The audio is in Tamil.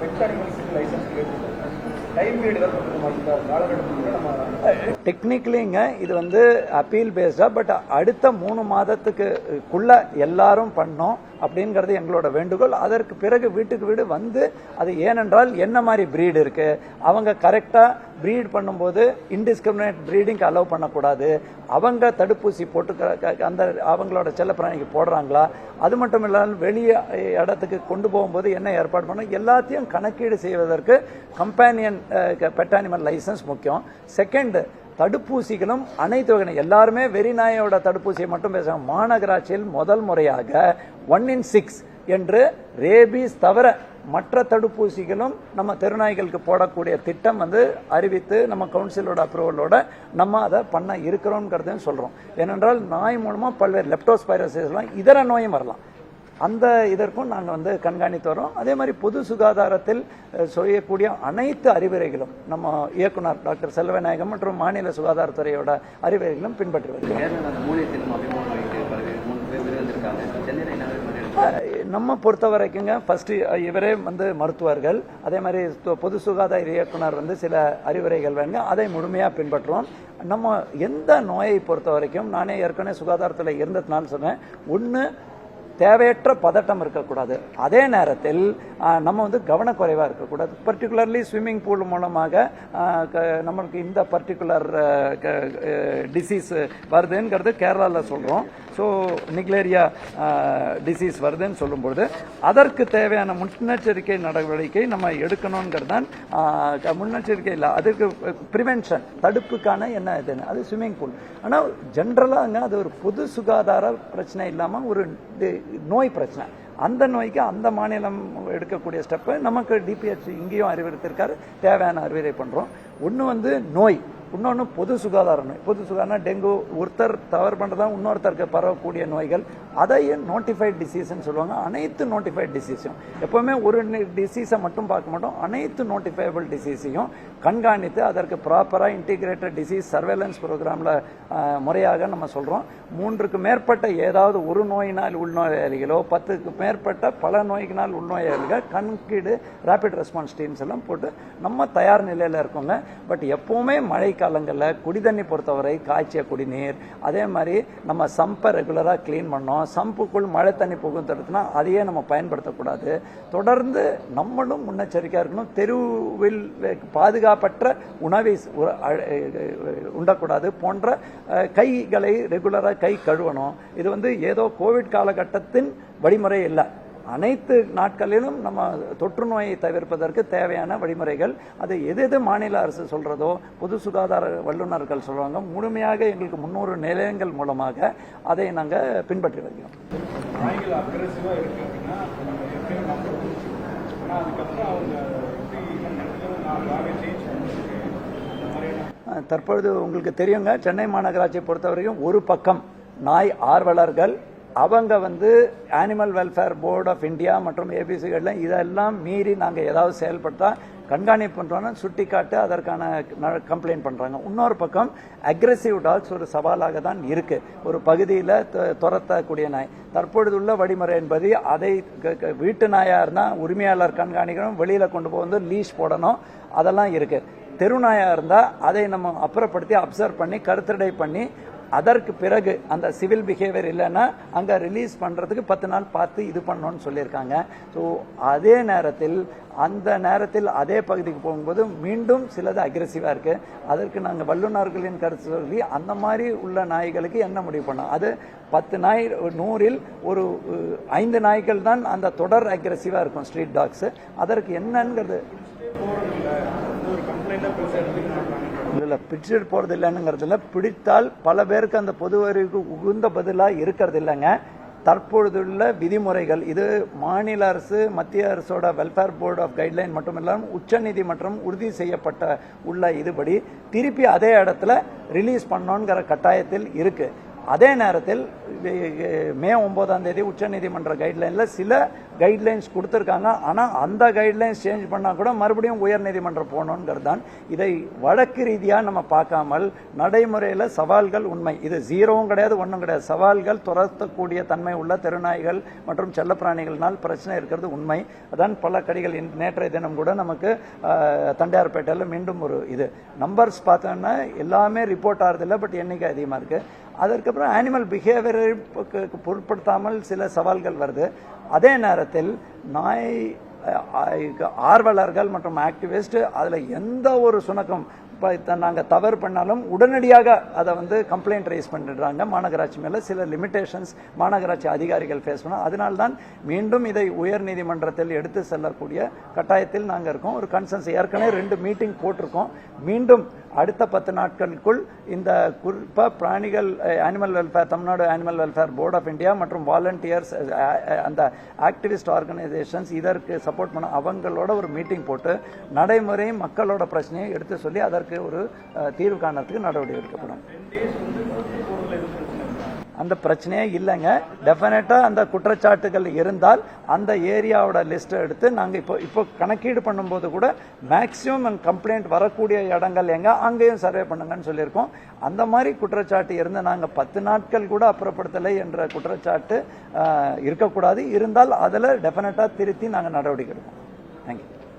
பெட் அனிமல்ஸுக்கு லைசன்ஸ் டைம் பீரியட் தான் இந்த காலகட்டத்தில் நம்ம டெக்னிக்கலிங்க இது வந்து அப்பீல் பேஸ்டா பட் அடுத்த மூணு மாதத்துக்குள்ள எல்லாரும் பண்ணோம். அப்படிங்கிறது எங்களோட வேண்டுகோள். அதற்கு பிறகு வீட்டுக்கு வீடு வந்து அது ஏனென்றால் என்ன மாதிரி பிரீடு இருக்கு? அவங்க கரெக்டாக ப்ரீட் பண்ணும்போது இன்டிஸ்கிரிமினேட் ப்ரீடிங் அலோவ் பண்ணக்கூடாது. அவங்க தடுப்பூசி போட்டு அந்த அவங்களோட செல்லப்பிராணிக்கு போடுறாங்களா? அது மட்டும் இல்லாமல் வெளியே இடத்துக்கு கொண்டு போகும்போது என்ன ஏற்பாடு பண்ணணும் எல்லாத்தையும் கணக்கீடு செய்வதற்கு கம்பேனியன் பெட் அனிமல் லைசன்ஸ் முக்கியம். செகண்ட் தடுப்பூசிகளும் அனைத்து வகை எல்லாருமே வெறிநாயோட தடுப்பூசியை மட்டும் பேசுறாங்க மாநகராட்சியில் முதல் முறையாக ஒன் இன் சிக்ஸ் என்று ரேபீஸ் தவிர மற்ற தடுப்பூசிகளும் நம்ம தெருநாய்களுக்கு போடக்கூடிய திட்டம் வந்து அறிவித்து நம்ம கவுன்சிலோட அப்ரூவலோட நம்ம அதை பண்ண இருக்கிறோங்கிறதையும் சொல்கிறோம் ஏனென்றால் நாய் மூலமாக பல்வேறு லெப்டோஸ்பைரசிஸ்லாம் இதர நோயும் வரலாம். அந்த இதற்கும் நாங்கள் வந்து கண்காணித்து வரோம் அதே மாதிரி பொது சுகாதாரத்தில் செய்யக்கூடிய அனைத்து அறிவுரைகளும் நம்ம இயக்குனர் டாக்டர் செல்வநாயகம் மற்றும் மாநில சுகாதாரத்துறையோட அறிவுரைகளும் பின்பற்றி வருகிறோம். நம்ம பொறுத்த வரைக்குங்க ஃபர்ஸ்ட் இவரே வந்து மருத்துவர்கள். அதே மாதிரி பொது சுகாதார இயக்குனர் வந்து சில அறிவுரைகள் வேணுங்க. அதை முழுமையாக பின்பற்றுவோம் நம்ம எந்த நோயை பொறுத்த வரைக்கும் நானே ஏற்கனவே சுகாதாரத்தில் இருந்ததுனால சொன்னேன். ஒன்று தேவையற்ற பதட்டம் இருக்கக்கூடாது. அதே நேரத்தில் நம்ம வந்து கவனக்குறைவாக இருக்கக்கூடாது. பர்டிகுலர்லி ஸ்விம்மிங் பூல் மூலமாக க- நம்மளுக்கு இந்த பர்டிகுலர் டிசீஸ் வருதுங்கிறது கேரளாவில் சொல்கிறோம் ஸோ நிக்லேரியா டிசீஸ் வருதுன்னு சொல்லும்பொழுது அதற்கு தேவையான முன்னெச்சரிக்கை நடவடிக்கை நம்ம எடுக்கணுங்கிறது தான் க- முன்னெச்சரிக்கை இல்லை. அதுக்கு ப்ரிவென்ஷன் தடுப்புக்கான என்ன இதுன்னு அது ஸ்விம்மிங் பூல் ஆனால் ஜென்ரலாங்க அது ஒரு பொது சுகாதார பிரச்சனை இல்லாமல் ஒரு நோய் பிரச்சனை. அந்த நோய்க்கு அந்த மாநிலம் எடுக்கக்கூடிய ஸ்டெப்பை நமக்கு டிபிஹெச் இங்கேயும் அறிவுறுத்திருக்காரு. தேவையான அறிவுரை பண்ணுறோம் ஒன்று வந்து நோய் இன்னொன்று பொது சுகாதார நோய். பொது சுகாதாரம் டெங்கு ஒருத்தர் தவறு பண்ணுறதா இன்னொருத்தருக்கு பரவக்கூடிய நோய்கள். அதையும் நோட்டிஃபைட் டிசீஸ்ன்னு சொல்லுவாங்க. அனைத்து நோட்டிஃபைட் டிசீஸும் எப்போவுமே ஒரு டிசீஸை மட்டும் பார்க்க மாட்டோம். அனைத்து நோட்டிஃபைபிள் டிசீஸையும் கண்காணித்து அதற்கு ப்ராப்பராக இன்டிகிரேட்டட் டிசீஸ் சர்வேலன்ஸ் ப்ரோக்ராமில் முறையாக நம்ம சொல்கிறோம் மூன்றுக்கு மேற்பட்ட ஏதாவது ஒரு நோயினால் உள்நோயாளிகளோ பத்துக்கு மேற்பட்ட பல நோய்யினால் உள்நோயாளிகள் கணக்கீடு ரேபிட் ரெஸ்பான்ஸ் டீம்ஸ் எல்லாம் போட்டு நம்ம தயார் நிலையில் இருக்கோங்க. பட் எப்பவுமே மழை காலங்களில் குடிதண்ணி பொறுத்தவரை காய்ச்சிய குடிநீர் அதே மாதிரி நம்ம சம்பை ரெகுலராக க்ளீன் பண்ணோம். சம்புக்குள் மழை தண்ணி புகும் தடுத்துனா அதையே நம்ம பயன்படுத்தக்கூடாது. தொடர்ந்து நம்மளும் முன்னெச்சரிக்கையாக இருக்கணும். தெருவில் பாதுகாப்பற்ற உணவை உண்டக்கூடாது. போன்ற கைகளை ரெகுலராக கை கழுவணும். இது வந்து ஏதோ கோவிட் காலகட்டத்தின் வழிமுறை இல்லை. அனைத்து நாட்களிலும் நம்ம தொற்று நோயை தவிர்ப்பதற்கு தேவையான வழிமுறைகள். அது எது எது மாநில அரசு சொல்றதோ பொது சுகாதார வல்லுநர்கள் சொல்றாங்க முழுமையாக எங்களுக்கு முன்னூறு நிலையங்கள் மூலமாக அதை நாங்கள் பின்பற்றி வருகிறோம். தற்பொழுது உங்களுக்கு தெரியுங்க சென்னை மாநகராட்சியை பொறுத்தவரைக்கும் ஒரு பக்கம் நாய் ஆர்வலர்கள் அவங்க வந்து animal welfare board of India மற்றும் ஏபிசிகள்ல இதெல்லாம் மீறி நாங்கள் ஏதாவது செயல்பட்டால் கண்காணிப்பு பண்ணுறோன்னு சுட்டி காட்டு அதற்கான கம்ப்ளைண்ட் பண்ணுறாங்க இன்னொரு பக்கம் அக்ரெசிவ் டாக்ஸ் ஒரு சவாலாக தான் இருக்குது ஒரு பகுதியில் துரத்தக்கூடிய நாய். தற்பொழுது உள்ள வழிமுறை என்பது அதை க- வீட்டு நாயாக இருந்தால் உரிமையாளர் கண்காணிக்கணும் வெளியில் கொண்டு போய் வந்து லீஷ் போடணும் அதெல்லாம் இருக்குது தெருநாயாக இருந்தால் அதை நம்ம அப்புறப்படுத்தி அப்சர்வ் பண்ணி கருத்தடை பண்ணி அதற்கு பிறகு அந்த சிவில் பிஹேவியர் இல்லைன்னா அங்கே ரிலீஸ் பண்ணுறதுக்கு பத்து நாள் பார்த்து இது பண்ணணும்னு சொல்லியிருக்காங்க. ஸோ அதே நேரத்தில் அந்த நேரத்தில் அதே பகுதிக்கு போகும்போது மீண்டும் சிலது அக்ரெசிவாக இருக்குது அதற்கு நாங்கள் வல்லுநர்களின் கருத்து சொல்லி அந்த மாதிரி உள்ள நாய்களுக்கு என்ன முடிவு பண்ணோம்? அது பத்து நாய் நூறில் ஒரு ஐந்து நாய்கள் தான் அந்த தொடர் அக்ரெசிவாக இருக்கும் ஸ்ட்ரீட் டாக்ஸு அதற்கு என்னங்கிறது? இல்லை இல்ல பிடிச்சிட்டு போறது இல்லைன்னுங்கிறதுல பிடித்தால் பல பேருக்கு அந்த பொது அறிவுக்கு உகுந்த பதிலா இருக்கிறது இல்லைங்க தற்பொழுதுள்ள விதிமுறைகள் இது மாநில அரசு மத்திய அரசோட வெல்ஃபேர் போர்டு ஆஃப் கைட்லைன் மட்டும் இல்லாமல் உச்சநீதிமன்றம் உறுதி செய்யப்பட்ட உள்ள இதுபடி திருப்பி அதே இடத்துல ரிலீஸ் பண்ணணுங்கிற கட்டாயத்தில் இருக்குது அதே நேரத்தில் மே ஒன்பதாம் தேதி உச்சநீதிமன்ற கைட்லைனில் சில கைட்லைன்ஸ் கொடுத்துருக்காங்க. ஆனால் அந்த கைட்லைன்ஸ் சேஞ்ச் பண்ணால் கூட மறுபடியும் உயர்நீதிமன்றம் போகணுங்கிறது தான் இதை வழக்கு ரீதியாக நம்ம பார்க்காமல் நடைமுறையில் சவால்கள் உண்மை. இது ஜீரோவும் கிடையாது ஒன்றும் கிடையாது. சவால்கள் துரத்தக்கூடிய தன்மை உள்ள தெருநாய்கள் மற்றும் செல்லப்பிராணிகள்னால் பிரச்சனை இருக்கிறது உண்மை. அதான் பல கடிகள் இன்- நேற்றைய தினம் கூட நமக்கு தண்டையார்பேட்டையில் மீண்டும் ஒரு இது. நம்பர்ஸ் பார்த்தோன்னா எல்லாமே ரிப்போர்ட் ஆகிறதில்ல பட் எண்ணிக்கை அதிகமாக இருக்குது அதற்கப்புறம் ஆனிமல் பிஹேவியரை பொருட்படுத்தாமல் சில சவால்கள் வருது. அதே நேரத்தில் நாய் ஆர்வலர்கள் மற்றும் ஆக்டிவிஸ்ட் அதில் எந்த ஒரு சுணக்கம் இப்போ நாங்கள் தவறு பண்ணாலும் உடனடியாக அதை வந்து கம்ப்ளைண்ட் ரைஸ் பண்ணிடுறாங்க. மாநகராட்சி மேலே சில லிமிடேஷன்ஸ் மாநகராட்சி அதிகாரிகள் ஃபேஸ் பண்ண அதனால தான் மீண்டும் இதை உயர் நீதிமன்றத்தில் எடுத்து செல்லக்கூடிய கட்டாயத்தில் நாங்கள் இருக்கோம். ஒரு கன்சன்ஸ் ஏற்கனவே ரெண்டு மீட்டிங் போட்டிருக்கோம். மீண்டும் அடுத்த பத்து நாட்களுக்குள் இந்த குறிப்பாக பிராணிகள் animal welfare Tamil Nadu animal welfare board of India மற்றும் வாலண்டியர்ஸ் அந்த ஆக்டிவிஸ்ட் ஆர்கனைசேஷன்ஸ் இதற்கு சப்போர்ட் பண்ண அவங்களோட ஒரு மீட்டிங் போட்டு நடைமுறையும் மக்களோட பிரச்சனையை எடுத்து சொல்லி அதற்கு ஒரு தீர்வு காணறதுக்கு நடவடிக்கை எடுக்கப்படும். அந்த பிரச்சனையே இல்லைங்க. டெஃபினட்டாக அந்த குற்றச்சாட்டுகள் இருந்தால் அந்த ஏரியாவோட லிஸ்ட்டை எடுத்து நாங்கள் இப்போ இப்போ கணக்கீடு பண்ணும்போது கூட மேக்ஸிமம் கம்ப்ளைண்ட் வரக்கூடிய இடங்கள் எங்க? அங்கேயும் சர்வே பண்ணுங்கன்னு சொல்லியிருக்கோம். அந்த மாதிரி குற்றச்சாட்டு இருந்து நாங்கள் பத்து நாட்கள் கூட அப்புறப்படுத்தலை என்ற குற்றச்சாட்டு இருக்கக்கூடாது. இருந்தால் அதில் டெஃபினட்டாக திருத்தி நாங்கள் நடவடிக்கை எடுப்போம். தேங்க்யூ